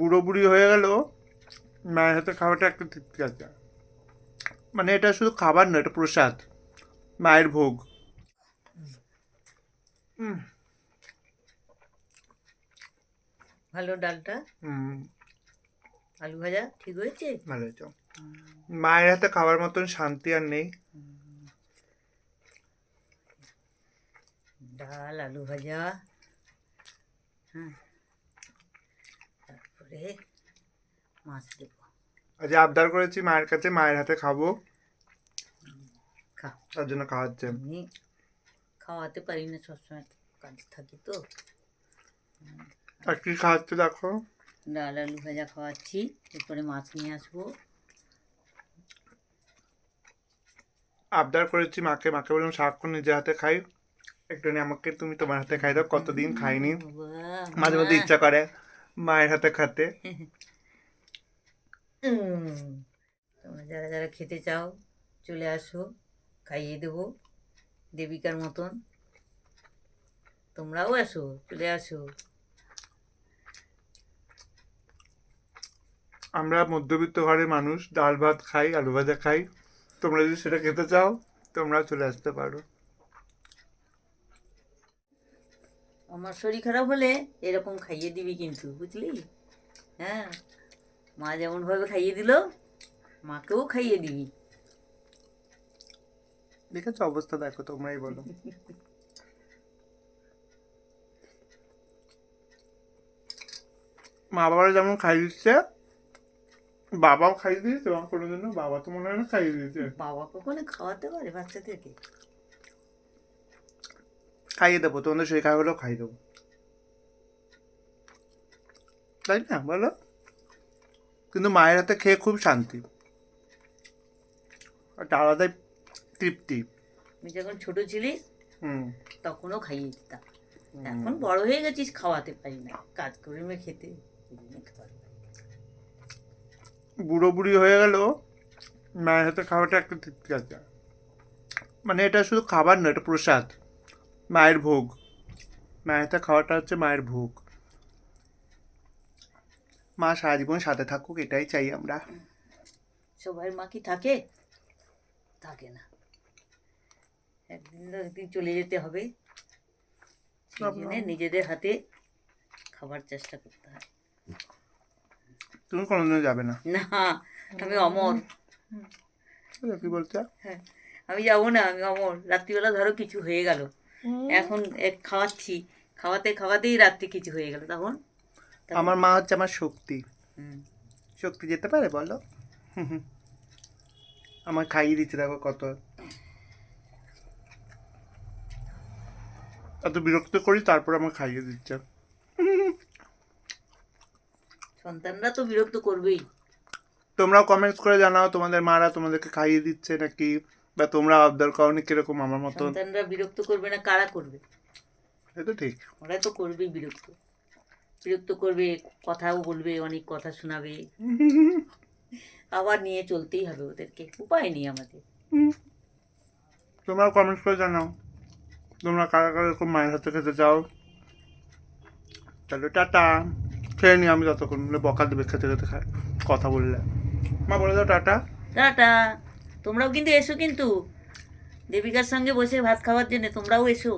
বুড়ো বুড়ি হয়ে গেল মায়ের হাতে খাওয়াটা একটা তৃপ্তি আছে। মানে এটা শুধু খাবার না এটা প্রসাদ মায়ের ভোগ। হুম ভালো ডালটা? হুম। আলু ভাজা ঠিক হয়েছে? ভালো হয়েছে। মায়ের হাতে খাওয়ার মতন শান্তি আর নেই। ডাল আলু ভাজা হ্যাঁ। তারপরে মাছ দেবো। আজ আবদার করেছি মায়ের কাছে মায়ের হাতে খাব। তার জন্য খাওয়াচ্ছে। আমি খাওয়াতে পারি না সবসময় কাজ থাকি তো। আর কি খাওয়াচ্ছে দেখো। ডাল আলু ভাজা খাওয়াচ্ছি এরপরে মাছ নিয়ে আসব। আবদার করেছি মাকে মাকে বললাম সারাক্ষণ নিজের হাতে খাই। একটু আমাকে তুমি তোমার হাতে খাই দাও কতদিন খাইনি? মাঝে মধ্যে ইচ্ছা করে। মায়ের হাতে খাতে। তোমরা যারা যারা খেতে চাও চলে আসো খাইয়ে দেবো দেবিকার মতন। তোমরাও আসো চলে আসো। আমরা মধ্যবিত্ত ঘরের মানুষ ডাল ভাত খাই আলু ভাজা খাই। তোমরা যদি সেটা খেতে চাও তোমরা চলে আসতে পারো। আমার শরীর খারাপ হলে এরকম খাইয়ে দিবি কিন্তু বুঝলি? হ্যাঁ মা যেমনভাবে খাইয়ে দিল মাকেও খাইয়ে দিবি। দেখেছ অবস্থা? দেখো তোমরাই বলো। মা বাবারা যেমন খাই দিচ্ছে বাবাও খাইয়ে দিয়েছে এবং কোনো জন্য বাবা তো মনে হয় না খাইয়ে দিয়েছে। বাবা কখনো খাওয়াতে পারে বাচ্চাদেরকে? খাইয়ে দেবো তোমাদের সেই হলেও খাইয়ে দেবো। তাই না বলো? কিন্তু মায়ের হাতে খেয়ে খুব শান্তি। একটা আলাদাই তৃপ্তি। তুই যখন ছোট ছিলিস হুম। তখনও খাইয়ে দিতাম। এখন বড় হয়ে গেছিস খাওয়াতে পারি না। কাজ করে মে খেতে। বুড়ো বুড়ি হয়ে গেল মায়ের হাতে খাওয়াটা একটা তৃপ্তি আছে। মানে এটা শুধু খাবার নয় এটা প্রসাদ। মায়ের ভোগ। মায়ের খাওয়াটা হচ্ছে মায়ের ভোগ। মা সারা জীবন সাথে থাকুক এটাই চাই আমরা। সবাই মা কি থাকে? থাকে না। একদিন না একদিন চলে যেতে হবে। নিজেদের হাতে খাবার চেষ্টা করতে হয়। তুমি কোনোদিনও যাবে না। না আমি অমর। কি বলছো? হ্যাঁ আমি যাব না আমি অমর। রাত্রিবেলা ধরো কিছু হয়ে গেল। এখন এক খাওয়াচ্ছি। খাওয়াতে খাওয়াতেই রাত্রি কিছু হয়ে গেল তখন? আমার মা হচ্ছে আমার শক্তি। শক্তি যেতে পারে বলো। আমার খাইয়ে দিচ্ছে দেখো কত। এত বিরক্ত করি তারপর আমার খাইয়ে দিচ্ছে। সন্তানরা তো বিরক্ত করবেই। তোমরাও কমেন্টস করে জানাও তোমাদের মারা তোমাদেরকে খাইয়ে দিচ্ছে নাকি? বা তোমরা আবদার করনি কীরকম আমার মতন? সন্তানরা বিরক্ত করবে না কারা করবে? এ তো ঠিক। ওরা তো করবেই বিরক্ত। বিরক্ত করবে কথাও বলবে অনেক কথা শোনাবে। আবার নিয়ে চলতেই হবে ওদেরকে। উপায় নেই আমাদের। তোমরাও কমেন্টস করে জানাও। তোমরা কারা কারা এরকম মায়ের হাতে খেতে চাও তাহলে টাটা। খেয়ে নি আমি ততক্ষণ বকা দেবে খেতে খেতে খায় কথা বললে। মা বলে দাও টাটা। টাটা। তোমরাও কিন্তু এসো কিন্তু। দেবিকার সঙ্গে বসে ভাত খাওয়ার জন্য তোমরাও এসো।